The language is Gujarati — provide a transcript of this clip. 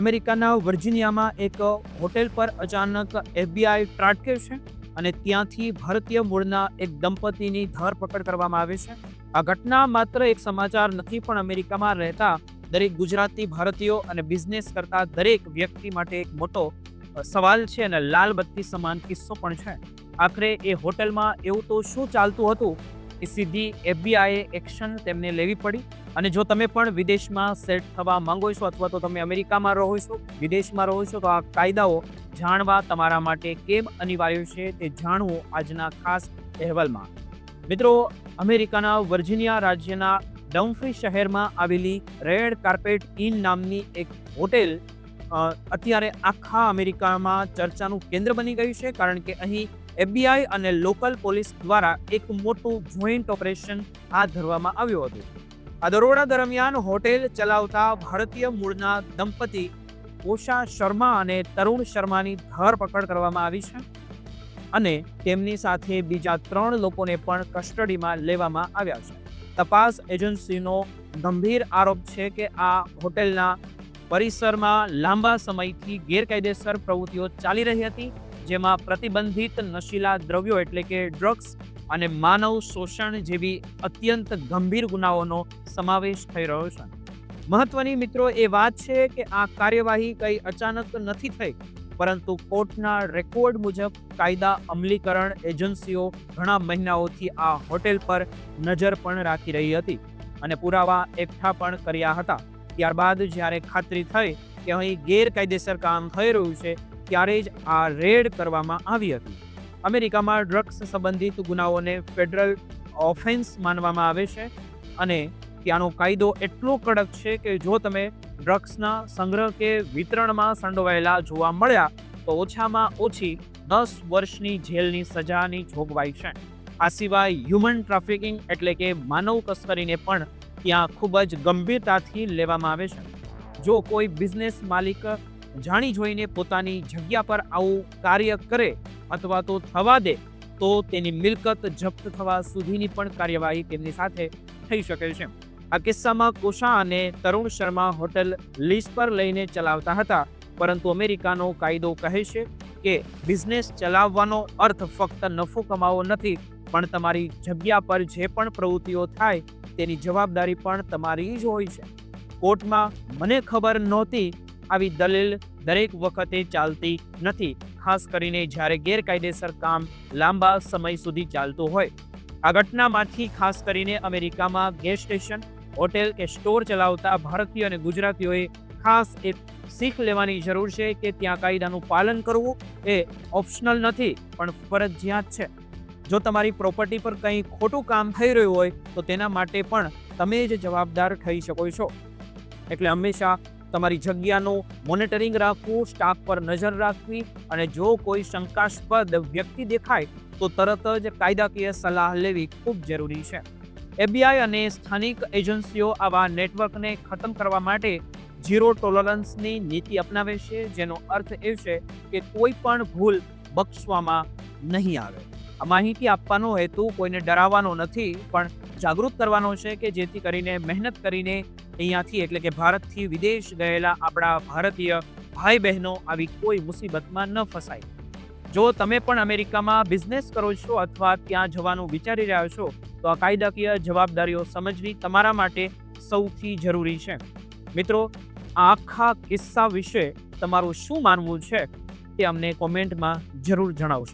અમેરિકાના વર્જિનિયામાં એક હોટેલ પર અચાનક એફબીઆઈ ત્રાટકે છે અને ત્યાંથી ભારતીય મૂળના એક દંપતીની ધરપકડ કરવામાં આવે છે. આ ઘટના માત્ર એક સમાચાર નથી, પણ અમેરિકામાં રહેતા દરેક ગુજરાતી ભારતીયો અને બિઝનેસ કરતા દરેક વ્યક્તિ માટે એક મોટો સવાલ છે અને લાલ બત્તી સમાન કિસ્સો પણ છે. આખરે એ હોટલમાં એવું તો શું ચાલતું હતું? કે સીધી એફબીઆઈએ એક્શન તેમને લેવી પડી. અને જો તમે પણ વિદેશમાં સેટ થવા માંગો છો અથવા તો તમે અમેરિકામાં રહો છો, વિદેશમાં રહો છો, તો આ કાયદાઓ જાણવા તમારા માટે કેમ અનિવાર્ય છે તે જાણવું આજના ખાસ અહેવાલમાં. મિત્રો, અમેરિકાના વર્જિનિયા રાજ્યના ડમ્ફી શહેરમાં આવેલી રેડ કાર્પેટ ઇન નામની એક હોટેલ અત્યારે આખા અમેરિકામાં ચર્ચાનું કેન્દ્ર બની ગયું છે, કારણ કે અહીં એફબીઆઈ અને લોકલ પોલીસ દ્વારા એક મોટું જોઈન્ટ ઓપરેશન હાથ ધરવામાં આવ્યું હતું. આ દરોડા દરમિયાન હોટેલ ચલાવતા ભારતીય મૂળના દંપતી ઉષા શર્મા અને તરુણ શર્માની ધરપકડ કરવામાં આવી છે અને તેમની સાથે બીજા ત્રણ લોકોને પણ કસ્ટડીમાં લેવામાં આવ્યા છે. તપાસ એજન્સીનો ગંભીર આરોપ છે કે આ હોટેલના પરિસરમાં લાંબા સમયથી ગેરકાયદેસર પ્રવૃત્તિઓ ચાલી રહી હતી, જેમાં પ્રતિબંધિત નશીલા દ્રવ્યો એટલે કે ડ્રગ્સ અને માનવ શોષણ જેવી અત્યંત ગંભીર ગુનાઓનો સમાવેશ થઈ રહ્યો છે. મહત્વની મિત્રો એ વાત છે કે આ કાર્યવાહી કંઈ અચાનક નથી થઈ, પરંતુ કોર્ટના રેકોર્ડ મુજબ કાયદા અમલીકરણ એજન્સીઓ ઘણા મહિનાઓથી આ હોટેલ પર નજર પણ રાખી રહી હતી અને પુરાવા એકઠા પણ કર્યા હતા. ત્યારબાદ જ્યારે ખાતરી થઈ કે અહીં ગેરકાયદેસર કામ થઈ રહ્યું છે, ત્યારે જ આ રેડ કરવામાં આવી હતી. અમેરિકામાં ડ્રગ્સ સંબંધિત ગુનાઓને ફેડરલ ઓફેન્સ માનવામાં આવે છે અને ત્યાંનો કાયદો એટલો કડક છે કે જો તમે ડ્રગ્સના સંગ્રહ કે વિતરણમાં સંડોવાયેલા જોવા મળ્યા, તો ઓછામાં ઓછી દસ વર્ષની જેલની સજાની જોગવાઈ છે. આ સિવાય હ્યુમન ટ્રાફિકિંગ એટલે કે માનવ તસ્કરીને પણ ત્યાં ખૂબ જ ગંભીરતાથી લેવામાં આવે છે. જો કોઈ બિઝનેસ માલિક જાણી જોઈને પોતાની જગ્યા પર આવું કાર્ય કરે અથવા તો થવા દે, તો તેની મિલકત જપ્ત થવા સુધીની પણ કાર્યવાહી તેમની સાથે થઈ શકે છે. આ કિસ્સામાં કોશા અને તરુણ શર્મા હોટેલ લીઝ પર લઈને ચલાવતા હતા, પરંતુ અમેરિકાનો કાયદો કહે છે કે બિઝનેસ ચલાવવાનો અર્થ ફક્ત નફો કમાવો નથી પણ તમારી જગ્યા પર જે પણ પ્રવૃત્તિઓ થાય તેની જવાબદારી પણ તમારી જ હોય છે. કોર્ટમાં મને ખબર નહોતી આવી દલીલ દરેક વખતે ચાલતી નથી, ખાસ કરીને જ્યારે ગેરકાયદેસર કામ લાંબા સમય સુધી ચાલતું હોય. આ ઘટનામાંથી ખાસ કરીને અમેરિકામાં ગેસ સ્ટેશન, હોટેલ કે સ્ટોર ચલાવતા ભારતીય અને ગુજરાતીઓએ ખાસ એક શીખ લેવાની જરૂર છે કે ત્યાં કાયદાનું પાલન કરવું એ ઓપ્શનલ નથી, પણ ફરજિયાત છે. જો તમારી પ્રોપર્ટી પર કંઈ ખોટું કામ થઈ રહ્યું હોય, તો તેના માટે પણ તમે જ જવાબદાર થઈ શકો છો. એટલે હંમેશા તમારી જગ્યાનું મોનિટરિંગ રાખવું સ્ટાફ પર નજર રાખવી અને જો કોઈ શંકાસ્પદ વ્યક્તિ દેખાય, તો તરત જ કાયદાકીય સલાહ લેવી ખૂબ જરૂરી છે. એફબીઆઈ અને સ્થાનિક એજન્સીઓ આવા નેટવર્કને ખતમ કરવા માટે ઝીરો ટોલરન્સની નીતિ અપનાવે છે, જેનો અર્થ એ છે કે કોઈ પણ ભૂલ બક્ષવામાં નહીં આવે. આ માહિતી આપવાનો હેતુ કોઈને ડરાવવાનો નથી, પણ જાગૃત કરવાનો છે કે જેથી કરીને મહેનત કરીને અહીંયાથી એટલે કે ભારતથી વિદેશ ગયેલા આપણા ભારતીય ભાઈ બહેનો આવી કોઈ મુસીબતમાં ન ફસાય. જો તમે પણ અમેરિકામાં બિઝનેસ કરો છો અથવા ત્યાં જવાનું વિચારી રહ્યા છો, તો આ કાયદાકીય જવાબદારીઓ સમજવી તમારા માટે સૌથી જરૂરી છે. મિત્રો, આખા કિસ્સા વિશે તમારું શું માનવું છે તે અમને કોમેન્ટમાં જરૂર જણાવશો.